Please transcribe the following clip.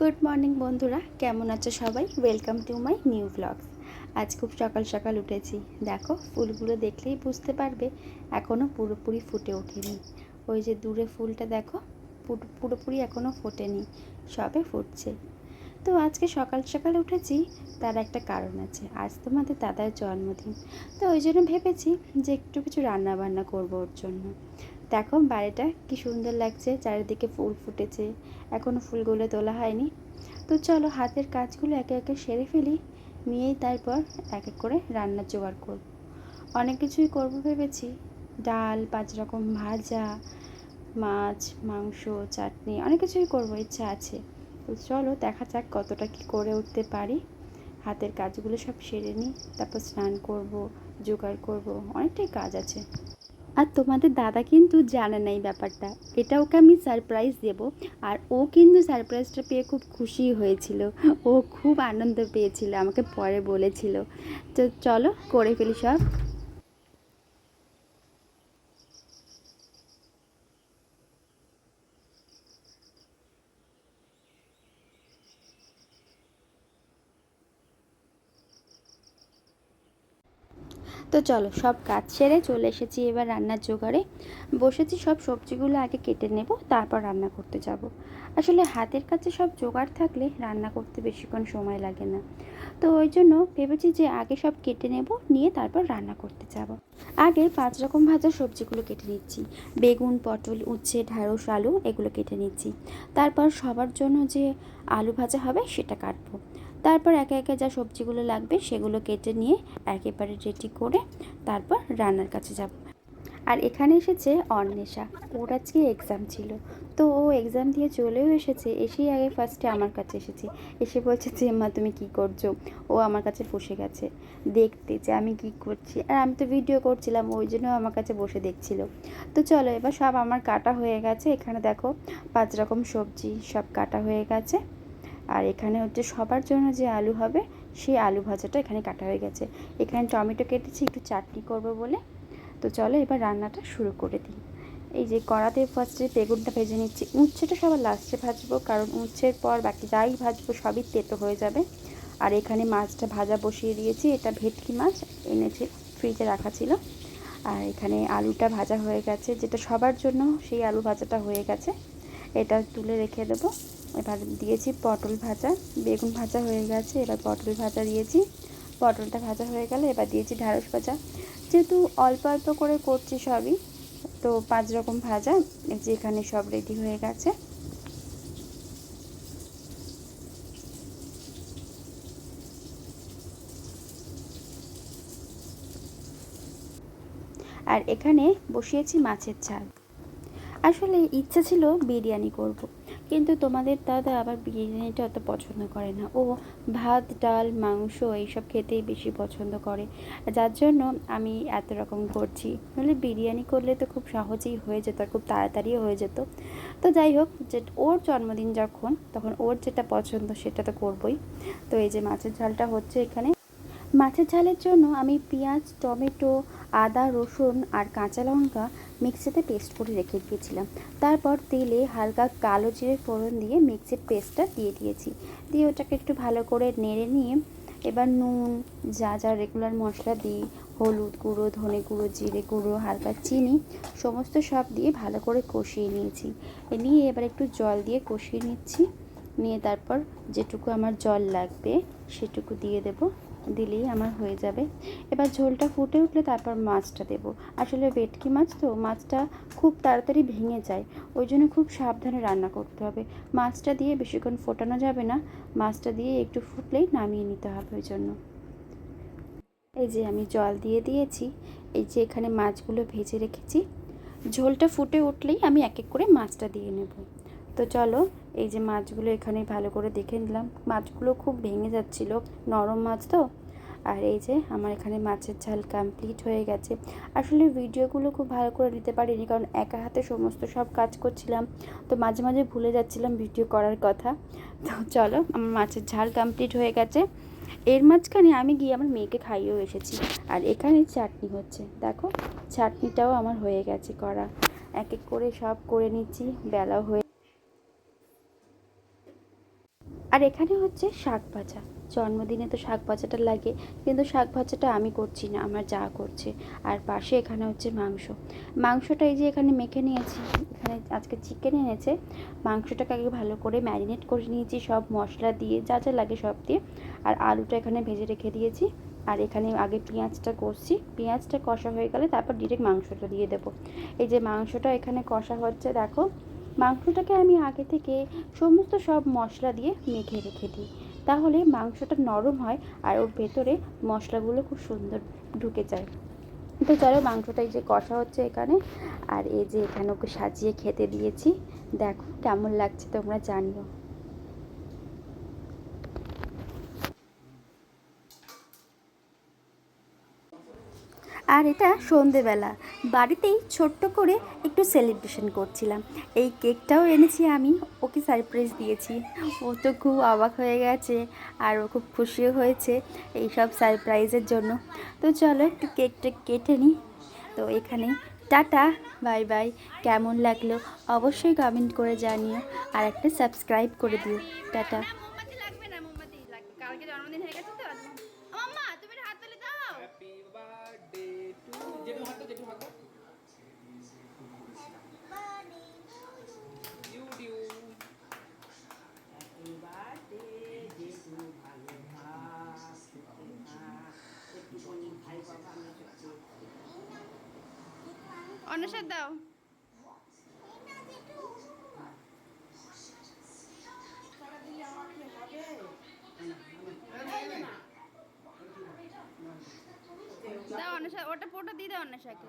Good morning বন্ধুরা। কেমন আছো সবাই? Welcome to my new blogs আজ খুব সকাল সকাল উঠেছি। দেখো, ফুলগুলো দেখলেই বুঝতে পারবে এখনও পুরোপুরি ফুটে ওঠেনি। ওই যে দূরে ফুলটা দেখো পুরোপুরি এখনও ফোটেনি। সবে ফুটছে। তো আজকে সকাল সকাল উঠেছি, তার একটা কারণ আছে। আজ তোমাদের দাদার জন্মদিন। তো ওই জন্য ভেবেছি যে একটু কিছু রান্না বান্না করব ওর জন্য। দেখো বাড়িটা কি সুন্দর লাগছে, চারিদিকে ফুল ফুটেছে এখনও ফুলগুলো তোলা হয়নি। তো চলো হাতের কাজগুলো একে একে সেরে ফেলি, নিয়েই তারপর এক এক করে রান্নার জোগাড় করব। অনেক কিছুই করব ভেবেছি, ডাল, পাঁচ রকম ভাজা, মাছ, মাংস, চাটনি, অনেক কিছুই করব, ইচ্ছা আছে। তো চলো দেখা যাক কতটা কি করে উঠতে পারি। হাতের কাজগুলো সব সেরে নিই, তারপর স্নান করব, জোগাড় করব, অনেকটাই কাজ আছে। আর তোমাদের দাদা কিন্তু জানে না এই ব্যাপারটা। এটা ওকে আমি সারপ্রাইজ দেব। আর ও কিন্তু সারপ্রাইজটা পেয়ে খুব খুশি হয়েছিল। ও খুব আনন্দ পেয়েছিল, আমাকে পরে বলেছিল। তো চলো করে ফেলি সব। তো চলো, সব কাজ সেরে চলে এসেছি এবার রান্নার জোগাড়ে। বসেছি, সব সবজিগুলো আগে কেটে নেব, তারপর রান্না করতে যাব। আসলে হাতের কাছে সব জোগাড় থাকলে রান্না করতে বেশিক্ষণ সময় লাগে না। তো ওই জন্য ভেবেছি যে আগে সব কেটে নেব, নিয়ে তারপর রান্না করতে যাব। আগে পাঁচ রকম ভাজা সবজিগুলো কেটে নিচ্ছি। বেগুন, পটল, উচ্ছে, ঢ্যাঁড়স, আলু এগুলো কেটে নিচ্ছি। তারপর সবার জন্য যে আলু ভাজা হবে সেটা কাটবো। তারপর একে একে যা সবজিগুলো লাগবে সেগুলো কেটে নিয়ে একেবারে রেডি করে তারপর রান্নার কাছে যাব। আর এখানে এসেছে অন্বেষা। ওর আজকে এক্সাম ছিল। তো ও এক্সাম দিয়ে চলেও এসেছে, এসেই আগে ফার্স্টে আমার কাছে এসেছে। এসে বলছে যে, মা, তুমি কি করছ? ও আমার কাছে বসে গেছে। দেখতে যে আমি কি করছি। আর আমি তো ভিডিও করছিলাম, ওই জন্য আমার কাছে বসে দেখছিল। তো চলো, এবার সব আমার কাটা হয়ে গেছে। এখানে দেখো পাঁচ রকম সবজি, সব কাটা হয়ে গেছে। আর এখানে হচ্ছে সবার জন্য যে আলু হবে, সেই আলু ভাজাটা এখানে কাটা হয়ে গেছে। এখানে টমেটো কেটেছি, একটু চাটনি করব বলে। তো চলো এবার রান্নাটা শুরু করে দিই। এই যে কড়াতে ফার্স্টে বেগুনটা ভেজে নিচ্ছি। উচ্ছেটা সবার লাস্টে ভাজবো, কারণ উচ্ছের পর বাকি যাই ভাজবো সবই তেতো হয়ে যাবে। আর এখানে মাছটা ভাজা বসিয়ে দিয়েছি। এটা ভেটকি মাছ, এনেছে ফ্রিজে রাখা ছিল। আর এখানে আলুটা ভাজা হয়ে গেছে। যেটা সবার জন্য সেই আলু ভাজাটা হয়ে গেছে। এটা তুলে রেখে দেবো। এবার দিয়েছি পটল ভাজা। বেগুন ভাজা হয়ে গেছে। এবার পটল ভাজা দিয়েছি। পটলটা ভাজা হয়ে গেলে এবার দিয়েছি ঢ্যাঁড়স ভাজা। যেহেতু অল্প অল্প করে করছি সবই, তো পাঁচ রকম ভাজা যে এখানে সব রেডি হয়ে গেছে আর এখানে বসিয়েছি মাছের ঝাল আসলে ইচ্ছা ছিল বিরিয়ানি করব। কিন্তু তোমাদের দাদা আবার বিরিয়ানিটা অত পছন্দ করে না। ও ভাত, ডাল, মাংস এইসব খেতেই বেশি পছন্দ করে। যার জন্য আমি এত রকম করছি। নাহলে বিরিয়ানি করলে তো খুব সহজেই হয়ে যেত আর খুব তাড়াতাড়িও হয়ে যেত। তো যাই হোক, যে ওর জন্মদিন যখন, তখন ওর যেটা পছন্দ সেটা তো করবই। তো এই যে মাছের ঝালটা হচ্ছে এখানে। মাছের ঝালের জন্য আমি পেঁয়াজ, টমেটো আদা, রসুন আর কাঁচা লঙ্কা মিক্সিতে পেস্ট করে রেখে দিয়েছিলাম। তারপর তেলে হালকা কালো জিরে ফোড়ন দিয়ে মিক্সির পেস্টটা দিয়ে দিয়েছি। দিয়ে ওটাকে একটু ভালো করে নেড়ে নিয়ে এবার নুন, যা যা রেগুলার মশলা দিই, হলুদ গুঁড়ো, ধনে গুঁড়ো, জিরে গুঁড়ো, হালকা চিনি, সমস্ত সব দিয়ে ভালো করে কষিয়ে নিয়েছি। নিয়ে এবার একটু জল দিয়ে কষিয়ে নিচ্ছি। নিয়ে তারপর যেটুকু আমার জল লাগবে সেটুকু দিয়ে দেবো। দিলেই আমার হয়ে যাবে। এবার ঝোলটা ফুটে উঠলে তারপর মাছটা দেব। আসলে ভেটকি মাছ তো, মাছটা খুব তাড়াতাড়ি ভেঙে যায়। ওই জন্য খুব সাবধানে রান্না করতে হবে। মাছটা দিয়ে বেশিক্ষণ ফোটানো যাবে না। মাছটা দিয়ে একটু ফুটলেই নামিয়ে নিতে হবে ওই জন্য। এই যে আমি জল দিয়ে দিয়েছি। এই যে এখানে মাছগুলো ভেজে রেখেছি। ঝোলটা ফুটে উঠলেই আমি এক এক করে মাছটা দিয়ে নেব। তো চলো, এই যে মাছগুলো এখানে ভালো করে দেখে নিলাম। মাছগুলো খুব ভেঙে যাচ্ছিল, নরম মাছ তো। আর এই যে আমার এখানে মাছের ঝাল কমপ্লিট হয়ে গেছে। আসলে ভিডিওগুলো খুব ভালো করে নিতে পারিনি, কারণ একা হাতে সমস্ত সব কাজ করছিলাম। তো মাঝে মাঝে ভুলে যাচ্ছিলাম ভিডিও করার কথা। তো চলো, আমার মাছের ঝাল কমপ্লিট হয়ে গেছে। এর মাঝখানে আমি গিয়ে আমার মেয়েকে খাইয়েও এসেছি। আর এখানে চাটনি হচ্ছে। দেখো, চাটনিটাও আমার হয়ে গেছে করা। এক এক করে সব করে নিচ্ছি, বেলাও হয়ে আর এখানে হচ্ছে শাক ভাজা। জন্মদিনে তো শাক ভাজাটা লাগে, কিন্তু শাক ভাজাটা আমি করছি না, আমার যা করছে। আর পাশে এখানে হচ্ছে মাংস। মাংসটা এই যে এখানে মেখে নিয়েছি, এখানে আজকে চিকেন এনেছে। মাংসটাকে আগে ভালো করে ম্যারিনেট করে নিয়েছি, সব মশলা দিয়ে, যা যা লাগে সব দিয়ে। আর আলুটা এখানে ভেজে রেখে দিয়েছি। আর এখানে আগে পেঁয়াজটা করছি পেঁয়াজটা কষা হয়ে গেলে তারপর ডিরেক্ট মাংসটা দিয়ে দেবো। এই যে মাংসটা এখানে কষা হচ্ছে, দেখো। মাংসটাকে আমি আগে থেকে সমস্ত সব মশলা দিয়ে মেখে রেখে দিই। তাহলে মাংসটা নরম হয় আর ওর ভেতরে মশলাগুলো খুব সুন্দর ঢুকে যায়। তো চলো মাংসটা এই যে কষা হচ্ছে এখানে। আর এই যে এখানে ওকে সাজিয়ে খেতে দিয়েছি। দেখো কেমন লাগছে তোমরা জানিও। আর এটা সন্ধেবেলা। বাড়িতেই ছোট্ট করে একটু সেলিব্রেশন করছিলাম। এই কেকটাও এনেছি আমি, ওকে সারপ্রাইজ দিয়েছি। ও তো খুব অবাক হয়ে গেছে আর ও খুব খুশিও হয়েছে এই সব সারপ্রাইজের জন্য। তো চলো একটু কেকটা কেটে নিই। তো এখানে টাটা, বাই বাই। কেমন লাগল অবশ্যই কমেন্ট করে জানিও। আর একটা সাবস্ক্রাইব করে দিও। টাটা মোমবাতি লাগবে না মোমবাতি লাগবে কালকে জন্মদিন হয়ে গেছে তো আজ মাম্মা তুমি একটা হাত তুলে দাও হ্যাপি বার্থডে টু জেঠু হাত জেঠু হাত ডিউ ডিউ অন্বেষার দাও। দাও ওটা পোটা দিয়ে দাও অন্বেষাকে